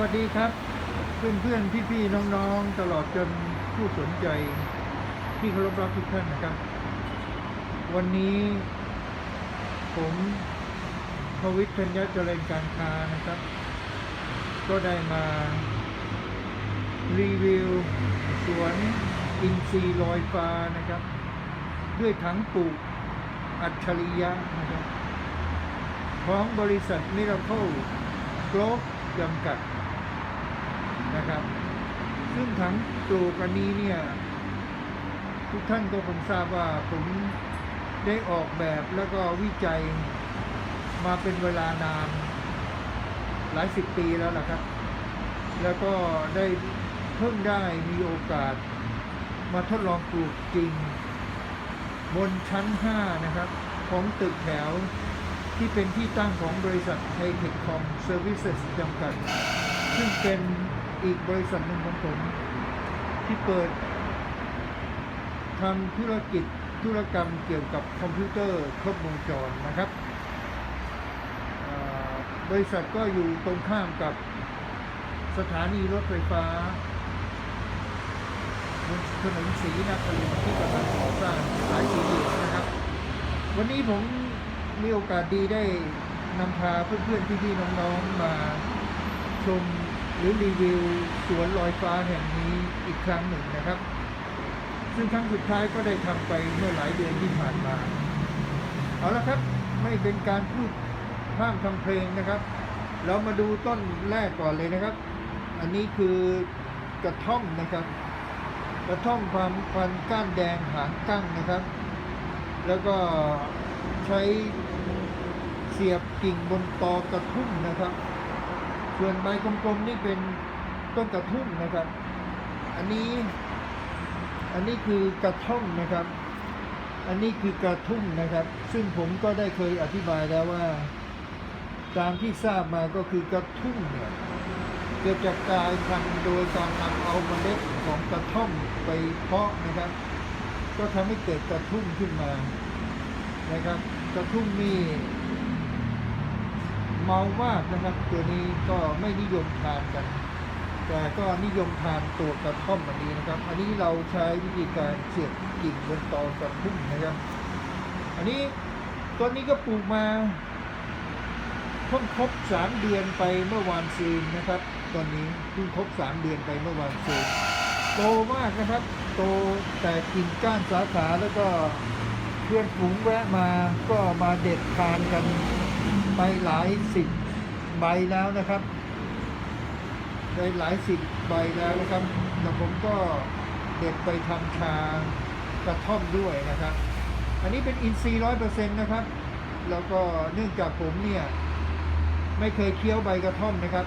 วัสดีครับ เพื่อนเพื่อนพี่พี่ๆน้องๆ ตลอดจนผู้สนใจที่เคารพรักทุกท่านนะครับ วันนี้ผมพวิทย์ธัญญเจริญการค้านะครับ ก็ได้มา รีวิว สวนอินทรีย์ลอยฟ้านะครับ ด้วยถังปลูกอัจฉริยะนะครับ ของบริษัทมิราเคิลโกลบจำกัด นะครับ ซึ่งถังปลูกอันนี้เนี่ยทุกท่านก็คงทราบว่าผมได้ออกแบบแล้วก็วิจัยมาเป็นเวลานานหลายสิบปีแล้วล่ะครับ แล้วก็ได้เพิ่งได้มีโอกาสมาทดลองปลูกจริง บนชั้น 5 นะครับ ของตึกแถวที่เป็นที่ตั้งของบริษัทไทเทคคอมเซอร์วิสจำกัด ซึ่งเป็น อีกบริษัทหนึ่งของผมที่เปิดทำธุรกิจธุรกรรมเกี่ยวกับคอมพิวเตอร์ครบวงจรนะครับ บริษัทก็อยู่ตรงข้ามกับสถานีรถไฟฟ้าบนถนนศรีนครินทร์ที่กำลังก่อสร้างสายสีเหลืองนะครับ วันนี้ผมมีโอกาสดีได้นำพาเพื่อนๆพี่ๆน้องๆมาชม หรือรีวิวสวนลอยฟ้าแห่งนี้อีกครั้งหนึ่งนะครับ ซึ่งครั้งสุดท้ายก็ได้ทำไปเมื่อหลายเดือนที่ผ่านมา เอาละครับไม่เป็นการพูดพร่ำทำเพลงนะครับ เรามาดูต้นแรกก่อนเลยนะครับ อันนี้คือกระท่อมนะครับ กระท่อมความพันก้านแดงหางกั้งนะครับ แล้วก็ใช้เสียบกิ่งบนตอกระทุ่มนะครับ ส่วนใบกลมๆนี่เป็นต้นกระทุ่มนะครับ อันนี้อันนี้คือกระท่อมนะครับ อันนี้คือกระทุ่มนะครับ ซึ่งผมก็ได้เคยอธิบายแล้วว่า ตามที่ทราบมาก็คือกระทุ่มเนี่ยเกิดจากกายพันธุ์โดยการนำเอาเมล็ดของกระท่อมไปเพาะนะครับ ก็ทำให้เกิดกระทุ่มขึ้นมานะครับ กระทุ่มนี่ เมามากนะครับ ตัวนี้ก็ไม่นิยมทานกัน แต่ก็นิยมทานตัวกระท่อมอันนี้นะครับ อันนี้เราใช้วิธีการเสียบกิ่งบนตอกระทุ่มนะครับ อันนี้ต้นนี้ก็ปลูกมาเพิ่งครบสามเดือนไปเมื่อวานซืนนะครับ ตอนนี้เพิ่งครบสามเดือนไปเมื่อวานซืนโตมากนะครับ โตแต่กิ่งก้านสาขาแล้วก็เพื่อนฝูงแวะมาก็มาเด็ดทานกัน ไปหลายสิบใบแล้วนะครับได้หลายสิบใบแล้วนะครับแล้วผมก็เด็ดไปทำชากระท่อมด้วยนะครับ อันนี้เป็นอินทรีย์ร้อยเปอร์เซ็นต์นะครับ แล้วก็เนื่องจากผมเนี่ย ไม่เคยเคี้ยวใบกระท่อมนะครับ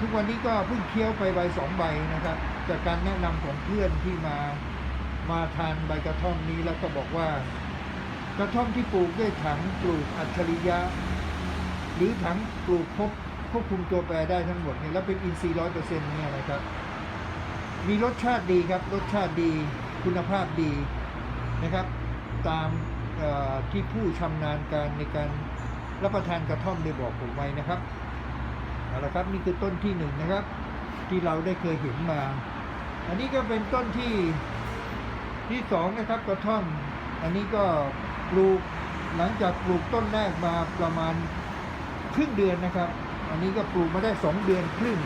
ทุกวันนี้ก็เพิ่งเคี้ยวไปใบสองใบนะครับ จากการแนะนำของเพื่อนที่มามาทานใบกระท่อมนี้แล้วก็บอกว่า กระท่อมที่ปลูกด้วยถังปลูกอัจฉริยะ หรือถังปลูกครบควบคุมตัวแปรได้ทั้งหมดเนี่ยแล้วเป็นอินทรีย์ร้อยเปอร์เซ็นต์เนี่ยนะครับ มีรสชาติดีครับรสชาติดีคุณภาพดีนะครับ ตามที่ผู้ชำนาญการในการรับประทานกระท่อมได้บอกผมไว้นะครับเอาละครับนี่คือต้นที่หนึ่งนะครับ ที่เราได้เคยเห็นมา อันนี้ก็เป็นต้นที่ที่สองนะครับกระท่อม อันนี้ก็ ปลูกหลังจากปลูกต้นแรกมาประมาณครึ่งเดือนนะครับ อันนี้ก็ปลูกมาได้สองเดือนครึ่ง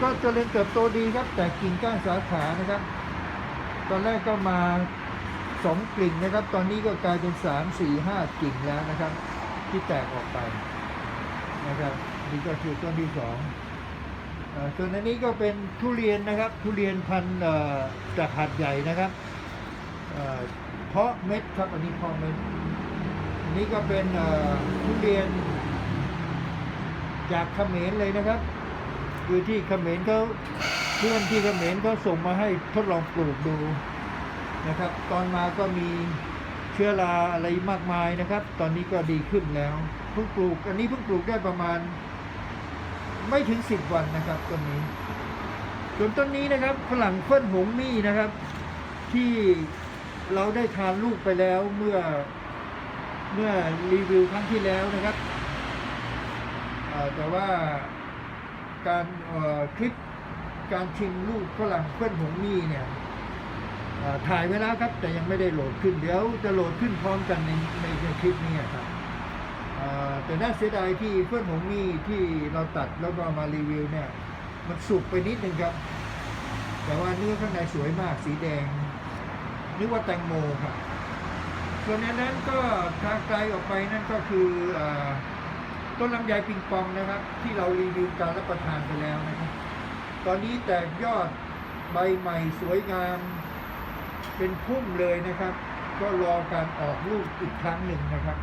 ก็เจริญเติบโตดีครับ แต่กิ่งก้านสาขานะครับ ตอนแรกก็มาสองกิ่งนะครับ ตอนนี้ก็กลายเป็นสามสี่ห้ากิ่งแล้วนะครับ ที่แตกออกไปนะครับนี่ก็คือต้นที่สองส่วนอันนี้ก็เป็นทุเรียนนะครับ ทุเรียนพันธุ์จากหัดใหญ่นะครับ เพาะเม็ดครับอันนี้เพาะเม็ดอันนี้ก็เป็นทุเรียน จากเขมรเลยนะครับ คือที่เขมรเขาเพื่อนที่เขมรเขาส่งมาให้ทดลองปลูกดูนะครับ ตอนมาก็มีเชื้อราอะไรมากมายนะครับ ตอนนี้ก็ดีขึ้นแล้วเพิ่งปลูก อันนี้เพิ่งปลูกได้ประมาณ ไม่ถึงสิบวันนะครับต้นนี้ส่วนต้นนี้นะครับฝรั่งเฟิ่นหงมี่นะครับ ที่ เราได้ทานลูกไปแล้วเมื่อเมื่อรีวิวครั้งที่แล้วนะครับ แต่ว่าการคลิปการชิมลูกฝรั่งเพื่อนหงมี่เนี่ยถ่ายไว้แล้วครับ แต่ยังไม่ได้โหลดขึ้นเดี๋ยวจะโหลดขึ้นพร้อมกันในในในคลิปนี้ครับแต่น่าเสียดายที่เพื่อนหงมี่ที่เราตัดแล้วก็มารีวิวเนี่ย มันสุกไปนิดนึงครับ แต่ว่าเนื้อข้างในสวยมากสีแดง นึกว่าแตงโมครับส่วนในนั้นก็ทางไกลออกไปนั่นก็คืออต้นลำไยปิงปองนะครับ ที่เรารีวิวการรับประทานไปแล้วนะครับ ตอนนี้แตกยอดใบใหม่สวยงาม เป็นพุ่มเลยนะครับ ก็รอการออกลูกอีกครั้งหนึ่งนะครับ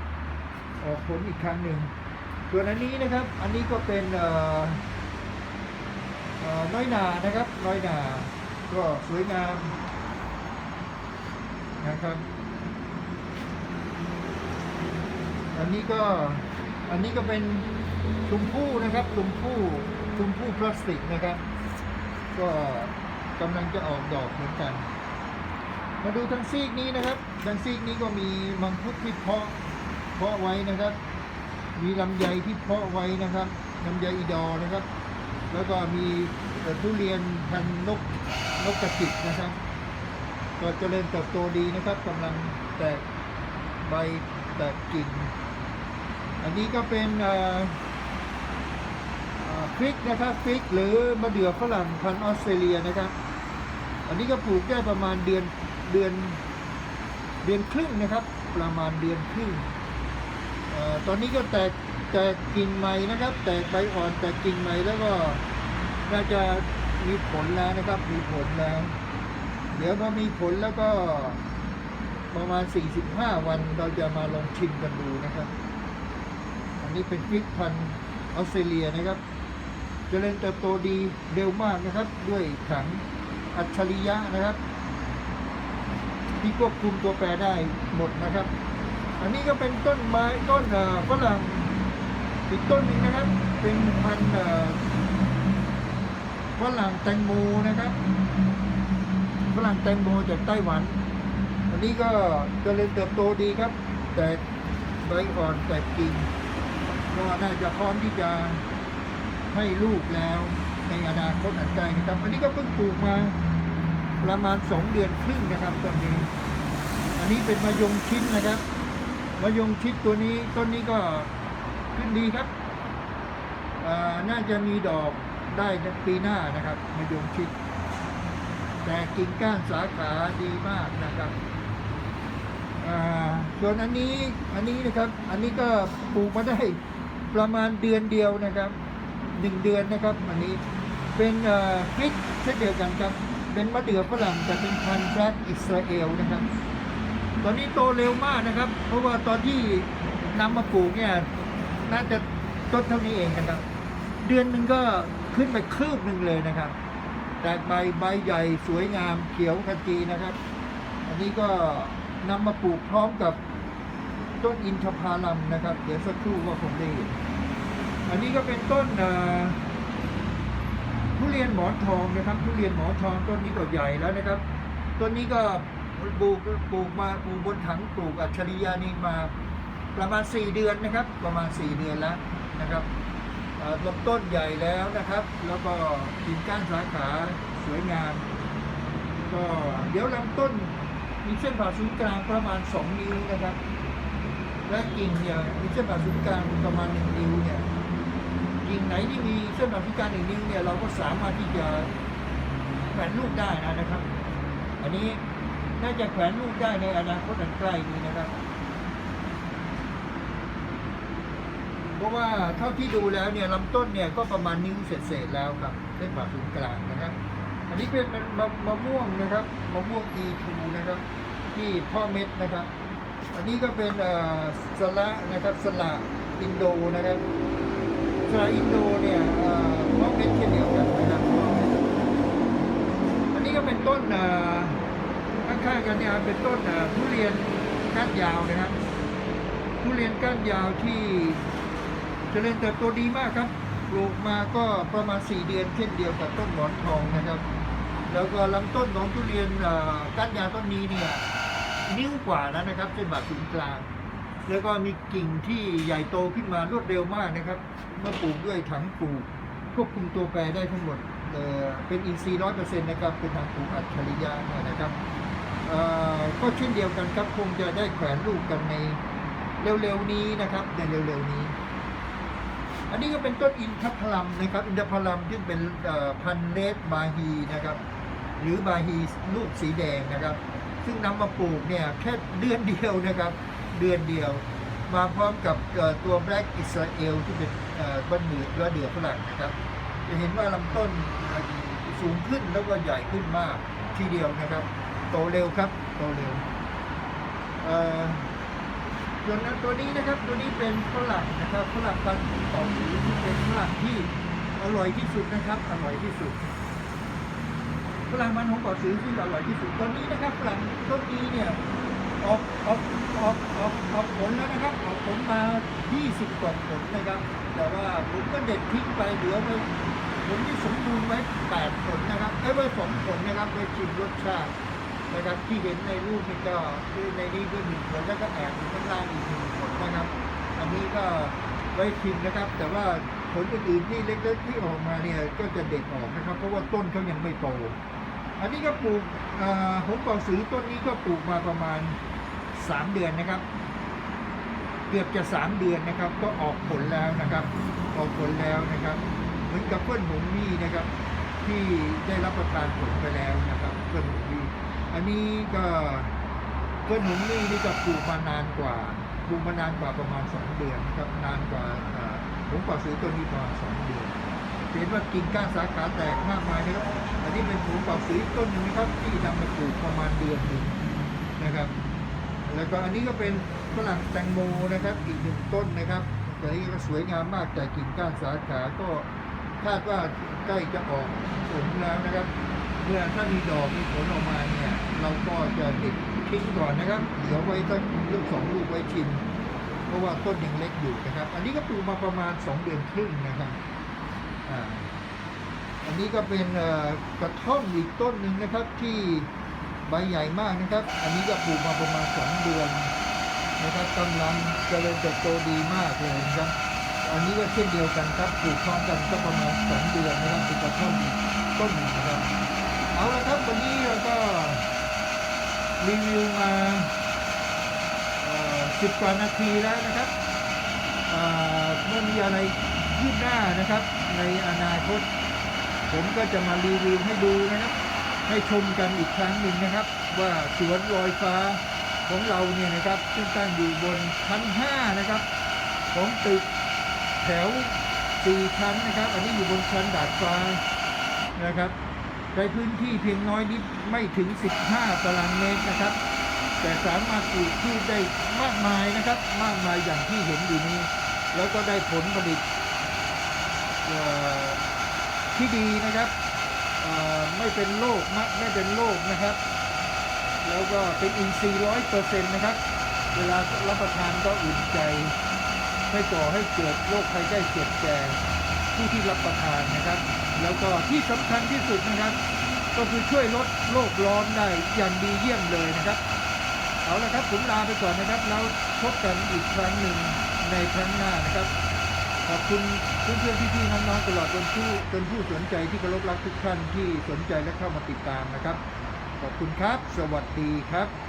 ออกผลอีกครั้งหนึ่งส่วนอันนี้นะครับ อันนี้ก็เป็นเอ่อเอ่อน้อยนานะครับ น้อยนา ก็สวยงาม นะครับ อันนี้ก็อันนี้ก็เป็นชมพู่นะครับชมพู่ชมพู่พลาสติกนะครับ ก็กำลังจะออกดอกเหมือนกัน มาดูทางซีกนี้นะครับทางซีกนี้ก็มีมังคุดที่เพาะเพาะไว้นะครับ มีลำไยที่เพาะไว้นะครับลำไยอีดอนะครับ แล้วก็มีทุเรียนพันนกนกกระจิบนะครับ ก็เจริญเติบโตดีนะครับกำลังแตกใบแตกกิ่ง อันนี้ก็เป็นเอ่อเอ่อพริกนะครับพริกหรือมะเดื่อฝรั่งพันออสเตรเลียนะครับ อันนี้ก็ปลูกได้ประมาณเดือนเดือนเดือนครึ่งนะครับ ประมาณเดือนครึ่งอตอนนี้ก็แตกแตกกิ่งใหม่นะครับ แตกใบอ่อนแตกกิ่งใหม่แล้วก็น่าจะมีผลแล้วนะครับ มีผลแล้ว เดี๋ยวพอมีผลแล้วก็ประมาณ 45 วันเราจะมาลองชิมกันดูนะครับ อันนี้เป็นพริกพันธุ์ออสเตรเลียนะครับจเจริญเติบโตดีเร็วมากนะครับ ด้วยถังอัจฉริยะนะครับ ที่ควบคุมตัวแปรได้หมดนะครับ อันนี้ก็เป็นต้นไม้ต้นฝรั่งอีกต้นหนึ่งนะครับ เป็นพันธุ์ฝรั่งแตงโมนะครับ ฝรั่งแตงโมจากไต้หวัน อันนี้ก็เจริญเติบโตดีครับ แต่ใบอ่อนแตกกิ่งก็น่าจะพร้อมที่จะให้ลูกแล้วในอนาคตอันใกล้นะครับ อันนี้ก็เพิ่งปลูกมาประมาณสองเดือนครึ่งนะครับต้นนี้ อันนี้เป็นมะยงชิดนะครับมะยงชิดตัวนี้ต้นนี้ก็ขึ้นดีครับอ่าน่าจะมีดอกได้ในปีหน้านะครับมะยงชิด แต่กิ่งก้านสาขาดีมากนะครับส่วนอันนี้อันนี้นะครับ อันนี้ก็ปลูกมาได้ประมาณเดือนเดียวนะครับหนึ่งเดือนนะครับ อันนี้เป็นเอ่อพริกเช่นเดียวกันครับ เป็นมะเดื่อฝรั่งแต่เป็นพันธุ์แฟลตอิสราเอลนะครับ ตอนนี้โตเร็วมากนะครับ เพราะว่าตอนที่นำมาปลูกเนี่ยน่าจะต้นเท่านี้เองนะครับ เดือนหนึ่งก็ขึ้นไปคืบหนึ่งเลยนะครับ แตกใบใบใหญ่สวยงามเขียวขจีนะครับ อันนี้ก็นำมาปลูกพร้อมกับต้นอินทผลัมนะครับ เดี๋ยวสักครู่ก็คงได้เห็นอันนี้ก็เป็นต้นทุเรียนหมอนทองนะครับ ทุเรียนหมอนทองต้นนี้ก็ใหญ่แล้วนะครับ ต้นนี้ก็ปลูกปลูกมาปลูกบนถังปลูกอัจฉริยานีมาประมาณ 4 เดือนนะครับ ประมาณ 4 เดือนแล้วนะครับ ลำต้นใหญ่แล้วนะครับ แล้วก็กิ่งก้านสาขาสวยงาม ก็เดี๋ยวลำต้นมีเส้นผ่าศูนย์กลางประมาณ 2 นิ้วนะครับ และกิ่งเนี่ยมีเส้นผ่าศูนย์กลางประมาณ 1 นิ้วเนี่ยกิ่งไหนที่มีเส้นผ่าศูนย์กลาง1นิ้วเนี่ยเราก็สามารถที่จะแขวนลูกได้นะครับ อันนี้น่าจะแขวนลูกได้ในอนาคตอันใกล้นี้นะครับ เพราะว่าเท่าที่ดูแล้วเนี่ยลำต้นเนี่ยก็ประมาณนิ้วเศษๆแล้วครับเส้นผ่าศูนย์กลางนะครับ อันนี้เป็นมะมะมะม่วงนะครับมะม่วง E2 นะครับ ที่พ่อเม็ดนะครับ อันนี้ก็เป็นเอ่อสละนะครับสละอินโดนะครับสละอินโดเนี่ยเอ่อพ่อเม็ดเช่นเดียวกันนะครับ อันนี้ก็เป็นต้นข้างๆกันเนี่ยเป็นต้นทุเรียนก้านยาวนะครับทุเรียนก้านยาวที่ เจริญเติบโตดีมากครับ ปลูกมาก็ประมาณ 4 เดือนเช่นเดียวกับต้นหมอนทองนะครับ แล้วก็ลำต้นของทุเรียนเอ่อก้านยาต้นนี้เนี่ยนิ้วกว่าแล้วนะครับเส้นผ่าศูนย์กลาง แล้วก็มีกิ่งที่ใหญ่โตขึ้นมารวดเร็วมากนะครับ เมื่อปลูกด้วยถังปลูกควบคุมตัวแปรได้ทั้งหมดเออเป็นอินทรีย์ร้อยเปอร์เซ็นต์นะครับ เป็นทางปลูกอัจฉริยะนะครับก็เช่นเดียวกันครับคงจะได้แขวนลูกกันในเร็วๆนี้นะครับในเร็วๆนี้ อันนี้ก็เป็นต้นอินทผลัมนะครับ อินทผลัมที่งเป็นพันธุ์เรดบาฮีนะครับ หรือบาฮีลูกสีแดงนะครับ ซึ่งนำมาปลูกเนี่ยแค่เดือนเดียวนะครับ เดือนเดียว มาพร้อมกับตัวแบล็กอิสราเอลที่เป็นบ้านเดือดเดือฝรั่งนะครับ จะเห็นว่าลำต้นสูงขึ้นแล้วก็ใหญ่ขึ้นมากทีเดียวนะครับ โตเร็วครับ โตเร็ว เอ่อส่วนนั้นตัวนี้นะครับตัวนี้เป็นฝรั่งนะครับฝรั่งพันธุ์ต่อสีที่เป็นฝรั่งที่อร่อยที่สุดนะครับ อร่อยที่สุดฝรั่งมันของเกาะซื้อที่อร่อยที่สุดตอนนี้นะครับฝรั่งต้นนี้เนี่ยออกออกออกออกออกผลแล้วนะครับออกผลมา 20 กว่าผลนะครับ แต่ว่าผมก็เด็ดทิ้งไปเหลือไว้ผลที่สมบูรณ์ไว้ 8 ผลนะครับเอ้ไว้สองผลนะครับไว้ชิมรสชาติ นะครับที่เห็นในรูปนี่ก็คือในนี้ก็หนึ่งแล้วก็แอบอยู่ข้างล่างอีกหนึ่งผลนะครับ อันนี้ก็ไว้ชิมนะครับ แต่ว่าผลอื่นๆที่เล็กๆที่ออกมาเนี่ยก็จะเด็ดออกนะครับ เพราะว่าต้นเขายังไม่โต อันนี้ก็ปลูกเอ่อผมบอสือต้นนี้ก็ปลูกมาประมาณ 3 เดือนนะครับ เกือบจะ3เดือนนะครับ ก็ออกผลแล้วนะครับ ออกผลแล้วนะครับ เหมือนกับเพื่อนหงมี่นะครับ ที่ได้รับประทานผลไปแล้วนะครับเพื่อนหงมี่ อันนี้ก็เพื่อนหงมี่นี่ก็ปลูกมานานกว่าปลูกมานานกว่าประมาณ 2 เดือนครับนานกว่าเอ่อผมบอกสือต้นนี้ประมาณ2เดือนเห็นว่ากิ่งก้านสาขาแตกมากมายนะครับ อันนี้เป็นผมบอกสีต้นนึ่งนะครับที่นำมาปลูกประมาณเดือนหนึ่งนะครับ แล้วก็อันนี้ก็เป็นฝรั่งแตงโมนะครับอีกหนึ่งต้นนะครับแต่นี้ก็สวยงามมากแต่กิ่งก้านสาขาก็คาดว่าใกล้จะออกผลแล้วนะครับ เมื่อถ้ามีดอกมีผลออกมาเนี่ย เราก็จะเด็ดทิ้งก่อนนะครับเหลือไว้สักลูกสองลูกไว้ชิมเพราะว่าต้นยังเล็กอยู่นะครับ อันนี้ก็ปลูกมาประมาณ 2 เดือนครึ่งนะครับอ่าอันนี้ก็เป็นกระท่อมอีกต้นหนึ่งนะครับที่ใบใหญ่มากนะครับ อันนี้ก็ปลูกมาประมาณ 2 เดือนนะครับกำลังเจริญเติบโตดีมากเลยนะครับ อันนี้ก็เช่นเดียวกันครับปลูกพร้อมกันก็ประมาณ 2 เดือนนะครับเป็นกระท่อมต้นหนึ่งนะครับ เอาละครับวันนี้ รีวิวมาสิบกว่านาทีแล้วนะครับเมื่อมีอะไรคืบหน้านะครับ ในอนาคต ผมก็จะมารีวิวให้ดูนะครับ ให้ชมกันอีกครั้งหนึ่งนะครับ ว่าสวนลอยฟ้าของเราเนี่ยนะครับซึ่งตั้งอยู่บนชั้น5นะครับ ของตึกแถว4ชั้นนะครับ อันนี้อยู่บนชั้นดาดฟ้านะครับ ในพื้นที่เพียงน้อยนิดไม่ถึง 15 ตารางเมตรนะครับ แต่สามารถปลูกพืชได้มากมายนะครับ มากมายอย่างที่เห็นอยู่นี้ แล้วก็ได้ผลผลิตที่ดีนะครับไม่เป็นโรคมะไม่เป็นโรคนะครับ แล้วก็เป็นอินทรีย์ร้อยเปอร์เซ็นต์นะครับ เวลารับประทานก็อุ่นใจไม่ก่อให้เกิดโรคภัยไข้เจ็บแก่ผู้ที่รับประทานนะครับ แล้วก็ที่สำคัญที่สุดนะครับ ก็คือช่วยลดโลกร้อนได้อย่างดีเยี่ยมเลยนะครับ เอาละครับผมลาไปก่อนนะครับแล้วพบกันอีกครั้งหนึ่งในครั้งหน้านะครับ ขอบคุณเพื่อนๆพี่ๆน้องๆตลอดจนผู้จนผู้สนใจที่เคารพรักทุกท่านที่สนใจและเข้ามาติดตามนะครับ ขอบคุณครับ สวัสดีครับ